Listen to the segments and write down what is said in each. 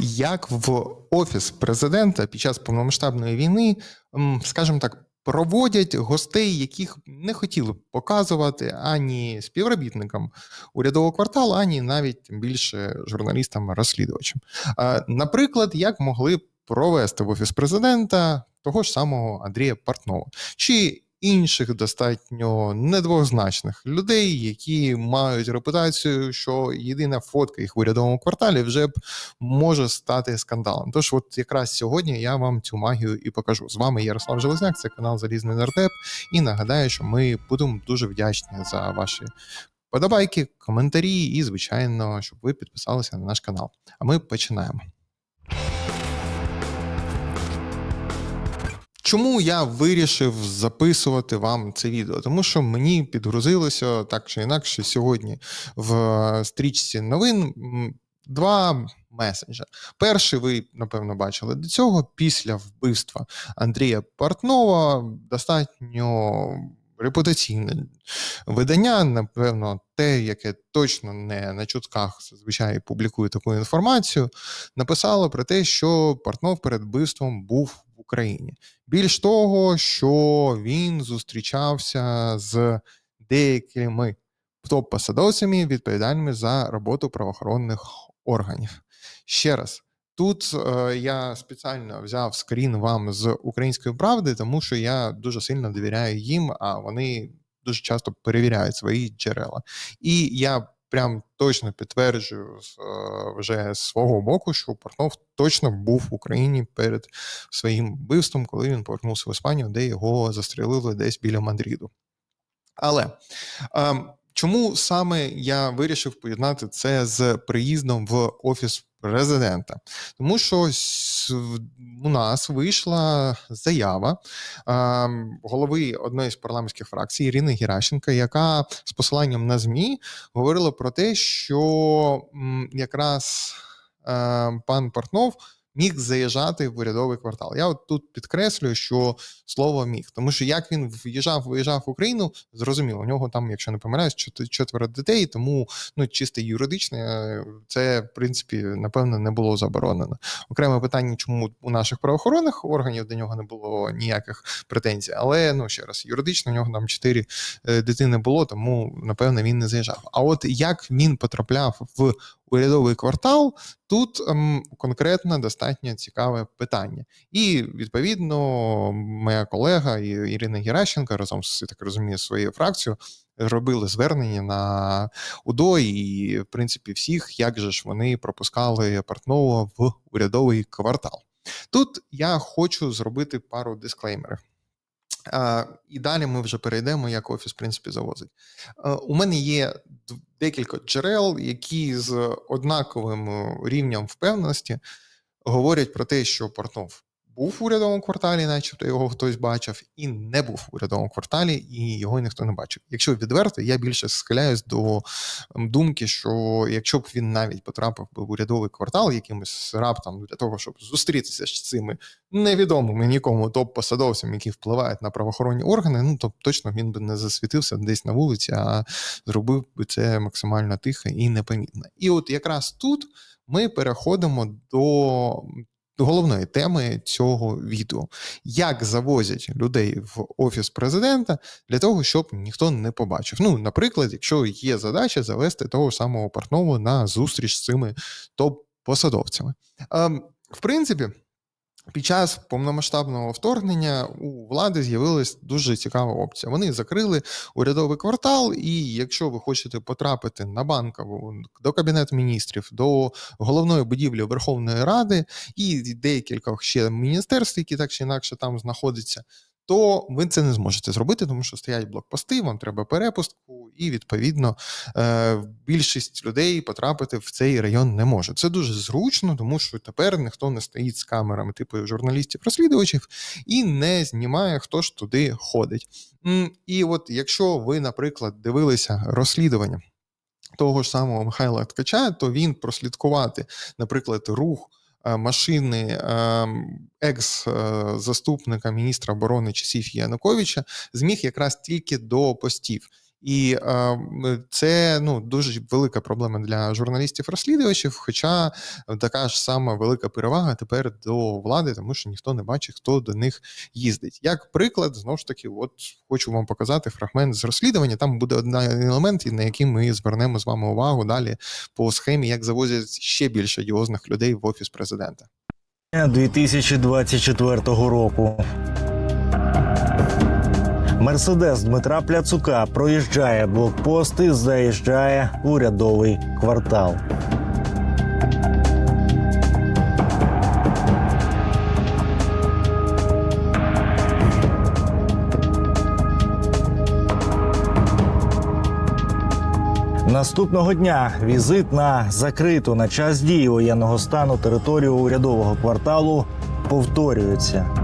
як в офіс президента під час повномасштабної війни, скажімо так, проводять гостей, яких не хотіли б показувати ані співробітникам урядового кварталу, ані навіть більше журналістам-розслідувачам. Наприклад, як могли провести в офіс президента того ж самого Андрія Портнова чи інших достатньо недвозначних людей, які мають репутацію, що єдина фотка їх в урядовому кварталі вже б може стати скандалом. Тож, от якраз сьогодні я вам цю магію і покажу. З вами Ярослав Железняк, це канал Залізний Нардеп. І нагадаю, що ми будемо дуже вдячні за ваші подобайки, коментарі і, звичайно, щоб ви підписалися на наш канал. А ми починаємо. Чому я вирішив записувати вам це відео? Тому що мені підгрузилося так чи інакше сьогодні в стрічці новин два месенджери. Перший ви, напевно, бачили до цього. Після вбивства Андрія Портнова достатньо репутаційне видання, напевно, те, яке точно не на чутках зазвичай публікує таку інформацію, написало про те, що Портнов перед вбивством був в Україні. Більш того, що він зустрічався з деякими топ-посадовцями, відповідальними за роботу правоохоронних органів. Ще раз. Тут е, я спеціально взяв скрін вам з української правди, тому що я дуже сильно довіряю їм, а вони дуже часто перевіряють свої джерела. І я прям точно підтверджую е, вже з свого боку, що Портнов точно був в Україні перед своїм вбивством, коли він повернувся в Іспанію, де його застрелили десь біля Мадриду. Але е, чому саме я вирішив поєднати це з приїздом в офіс президента? Тому що у нас вийшла заява е, голови одної з парламентських фракцій Ірини Геращенко, яка з посиланням на ЗМІ говорила про те, що м, якраз е, пан Портнов міг заїжджати в урядовий квартал. Я от тут підкреслюю, що слово міг, тому що як він в'їжджав, виїжджав в Україну, зрозуміло, у нього там, якщо не помиляюсь, четверо дітей, тому ну чисто юридично е, це в принципі напевно не було заборонено. Окреме питання, чому у наших правоохоронних органів до нього не було ніяких претензій, але ну ще раз, юридично у нього там чотири е, дитини було, тому напевно він не заїжджав. А от як він потрапляв в урядовий квартал, тут ем, конкретно достатньо цікаве питання. І відповідно, моя колега Ірина Геращенко разом з так розумію, своєю фракцією робили звернення на УДО і, в принципі, всіх, як же ж вони пропускали Портнова в урядовий квартал. Тут я хочу зробити пару дисклеймерів. І далі ми вже перейдемо, як офіс, в принципі, завозить. У мене є декілька джерел, які з однаковим е, рівнем впевненості говорять про те, що Портнов був в урядовому кварталі, начебто його хтось бачив, і не був в урядовому кварталі, і його ніхто не бачив. Якщо відверто, я більше схиляюсь до думки, що якщо б він навіть потрапив би в урядовий квартал якимось раптом для того, щоб зустрітися з цими невідомими нікому топ-посадовцям, які впливають на правоохоронні органи, ну то точно він би не засвітився десь на вулиці, а зробив би це максимально тихо і непомітно. І от якраз тут ми переходимо до головної теми цього відео: як завозять людей в офіс президента для того, щоб ніхто не побачив. Ну, наприклад, якщо є задача завести того самого Портнову на зустріч з цими топ-посадовцями. Ем, в принципі. Під час повномасштабного вторгнення у влади з'явилась дуже цікава опція. Вони закрили урядовий квартал, і якщо ви хочете потрапити на банкову до кабінету міністрів, до головної будівлі Верховної Ради і декількох ще міністерств, які так чи інакше там знаходяться, то ви це не зможете зробити, тому що стоять блокпости, вам треба перепустку, і відповідно е, більшість людей потрапити в цей район не може. Це дуже зручно, тому що тепер ніхто не стоїть з камерами, типу журналістів-розслідувачів, і не знімає, хто ж туди ходить. І от якщо ви, наприклад, дивилися розслідування. Того ж самого Михайла Ткача, то він прослідкувати, наприклад, рух машини екс-заступника міністра оборони часів Януковича зміг якраз тільки до постів. І це ну, дуже велика проблема для журналістів-розслідувачів, хоча така ж сама велика перевага тепер до влади, тому що ніхто не бачить, хто до них їздить. Як приклад, знову ж таки, от хочу вам показати фрагмент з розслідування. Там буде один елемент, на який ми звернемо з вами увагу далі по схемі, як завозять ще більше одіозних людей в офіс президента. 2024 року. Мерседес Дмитра Пляцука проїжджає блокпост і заїжджає в урядовий квартал. Наступного дня візит на закриту на час дії воєнного стану територію урядового кварталу повторюється.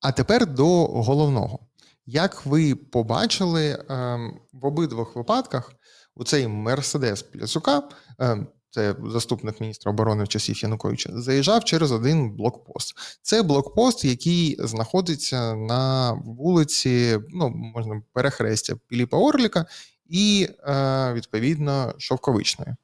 А тепер до головного. Як ви побачили ем, в обидвох випадках, у цей Мерседес Пляцука, ем, це заступник міністра оборони в часів Януковича, заїжджав через один блокпост. Це блокпост, який знаходиться на вулиці, ну можна перехрестя Піліпа Орліка і е, відповідно Шовковичної.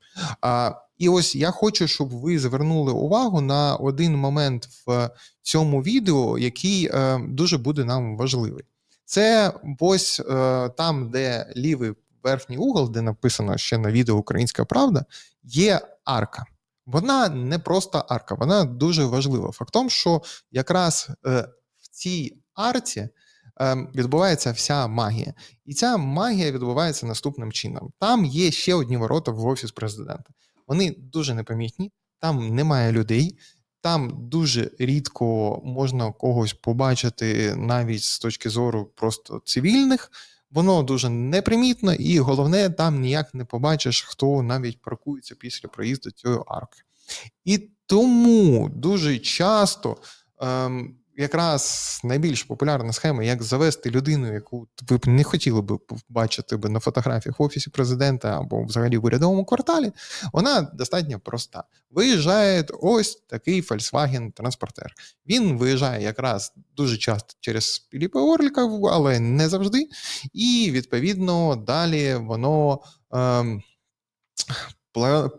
А, і ось я хочу, щоб ви звернули увагу на один момент в цьому відео, який е, дуже буде нам важливий. Це ось е, там, де лівий верхній угол, де написано ще на відео Українська Правда, є арка. Вона не просто арка, вона дуже важлива. Факт тому, що якраз е, в цій арці відбувається вся магія. І ця магія відбувається наступним чином: там є ще одні ворота в офіс президента. Вони дуже непомітні, там немає людей. Там дуже рідко можна когось побачити навіть з точки зору просто цивільних. Воно дуже непримітно, і головне, там ніяк не побачиш, хто навіть паркується після проїзду цієї арки. І тому дуже часто ем, якраз найбільш популярна схема, як завести людину, яку ви б не хотіли б бачити би на фотографіях в офісі президента або взагалі в урядовому кварталі, вона достатньо проста. Виїжджає ось такий Volkswagen транспортер. Він виїжджає якраз дуже часто через Піліпа Орліка, але не завжди. І відповідно далі воно. Ем,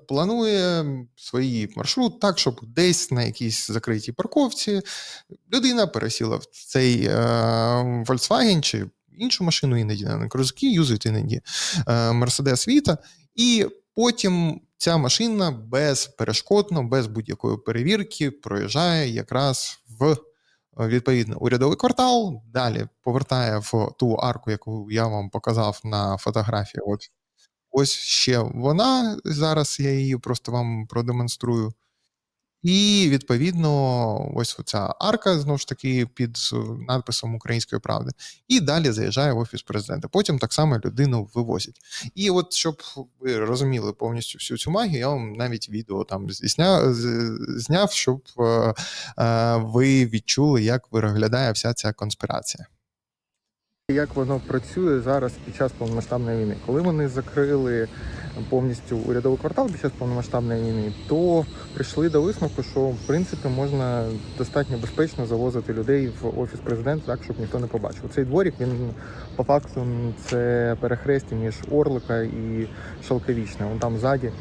Планує свій маршрут так, щоб десь на якійсь закритій парковці людина пересіла в цей е, Volkswagen чи іншу машину, іноді на крузаки, юзають іноді е, Mercedes Vito, і потім ця машина безперешкодно, без будь-якої перевірки проїжджає якраз в е, відповідно урядовий квартал. Далі повертає в ту арку, яку я вам показав на фотографії. От ось ще вона. Зараз я її просто вам продемонструю. І відповідно, ось ця арка знову ж таки під е, надписом Української правди, і далі заїжджає в офіс президента. Потім так само людину вивозять. І от щоб ви розуміли повністю всю цю магію, я вам навіть відео там зняв, зняв щоб е, е, ви відчули, як виглядає вся ця конспірація. Як воно працює зараз під час повномасштабної війни? Коли вони закрили повністю урядовий квартал під час повномасштабної війни, то прийшли до висновку, що в принципі можна достатньо безпечно завозити людей в офіс президента, так щоб ніхто не побачив. Цей дворік він по факту це перехрестя між Орлика і Шалковічне. Вон там ззаді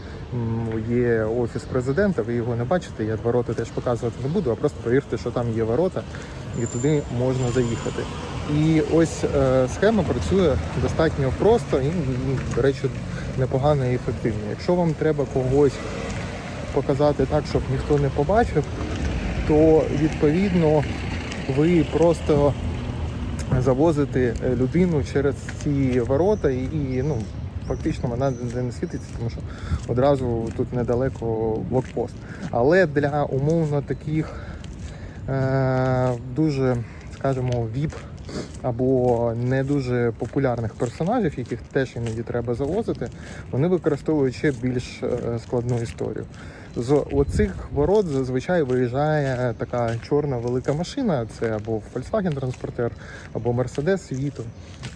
є офіс президента. Ви його не бачите. Я ворота теж показувати не буду, а просто повірте, що там є ворота, і туди можна заїхати. І ось е, схема працює достатньо просто і, ну, до речі, непогано і ефективно. Якщо вам треба когось показати так, щоб ніхто не побачив, то відповідно ви просто завозите людину через ці ворота і ну, фактично вона не світиться, тому що одразу тут недалеко блокпост. Але для умовно таких е, дуже, скажімо, віп або не дуже популярних персонажів, яких теж іноді треба завозити, вони використовують ще більш е, складну історію. З оцих ворот зазвичай виїжджає така чорна велика машина, це або Volkswagen транспортер, або Mercedes Vito.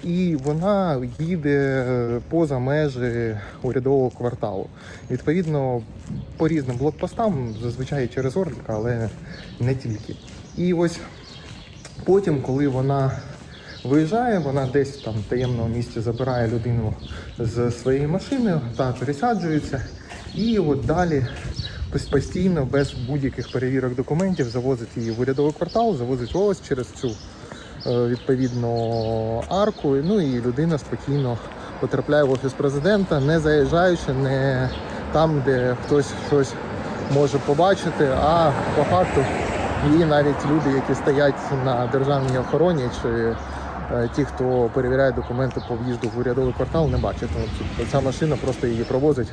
І вона їде е, поза межі урядового кварталу. Відповідно, по різним блокпостам, зазвичай через Орліка, але не тільки. І ось Потім, коли вона виїжджає, вона десь там в таємному місці забирає людину з своєї машини, та пересаджується, і от далі постійно, без будь-яких перевірок документів, завозить її в урядовий квартал, завозить ось через цю е, відповідно арку. Ну і людина спокійно потрапляє в офіс президента, не заїжджаючи, не там, де хтось щось може побачити, а по факту її навіть люди, які стоять на державній охороні, чи е, ті, хто перевіряє документи по в'їзду в урядовий квартал, не бачать. Ну, Ця машина просто її провозить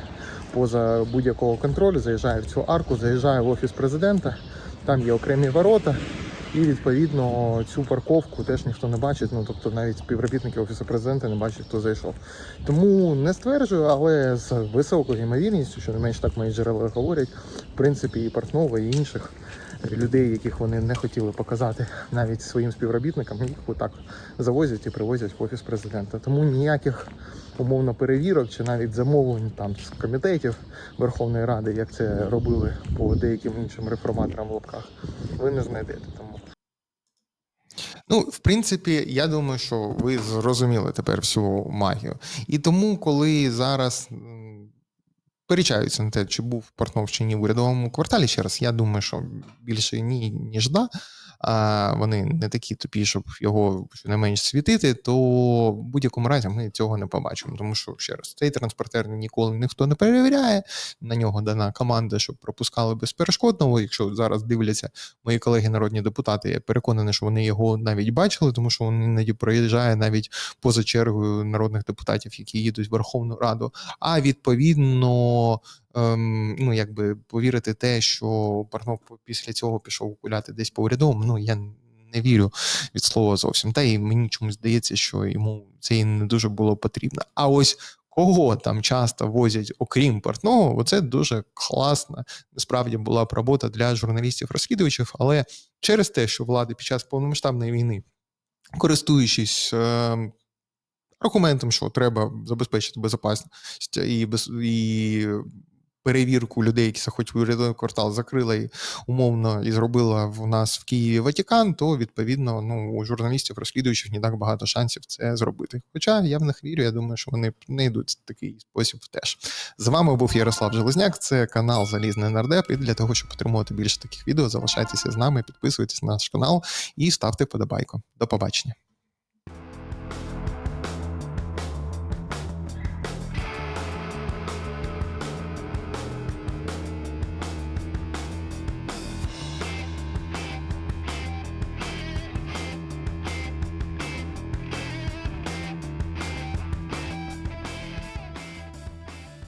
поза будь-якого контролю, заїжджає в цю арку, заїжджає в офіс президента, там є окремі ворота. І відповідно цю парковку теж ніхто не бачить. Ну тобто навіть співробітники офісу президента не бачать, хто зайшов. Тому не стверджую, але з високою ймовірністю, що не менш так мої джерела говорять, в принципі, і Портнова, і інших людей, яких вони не хотіли показати навіть своїм співробітникам, їх отак завозять і привозять в офіс президента. Тому ніяких умовно перевірок чи навіть замовлень там з комітетів Верховної Ради, як це робили по деяким іншим реформаторам в лапках, ви не знайдете. Тому Ну, в принципі, я думаю, що ви зрозуміли тепер всю магію. І тому, коли зараз м, перечаються на те, чи був Портнов чи ні в урядовому кварталі, ще раз, я думаю, що більше ні, ніж да. А вони не такі тупі, щоб його щонайменш світити, то в будь-якому разі ми цього не побачимо. Тому що ще раз, цей транспортер ніколи ніхто не перевіряє. На нього дана команда, щоб пропускали безперешкодно. Якщо зараз дивляться мої колеги народні депутати, я переконаний, що вони його навіть бачили, тому що він іноді проїжджає навіть поза чергою народних депутатів, які їдуть в Верховну Раду. А відповідно, ем, ну якби повірити те, що Парнов після цього пішов гуляти десь по урядовому, ну я не вірю від слова зовсім. Та і мені чомусь здається, що йому це і не дуже було потрібно. А ось кого там часто возять, окрім портного, оце дуже класна насправді була б робота для журналістів-розслідувачів, але через те, що влади під час повномасштабної війни, користуючись е, аргументом, що треба забезпечити безпечність і, без, і перевірку людей, які заходять в урядовий квартал, закрила і умовно і зробила в нас в Києві Ватікан, то відповідно ну, у журналістів, розслідуючих не так багато шансів це зробити. Хоча я в них вірю, я думаю, що вони не йдуть в такий спосіб теж. З вами був Ярослав Железняк, це канал Залізний Нардеп. І для того, щоб отримувати більше таких відео, залишайтеся з нами, підписуйтесь на наш канал і ставте подобайку. До побачення.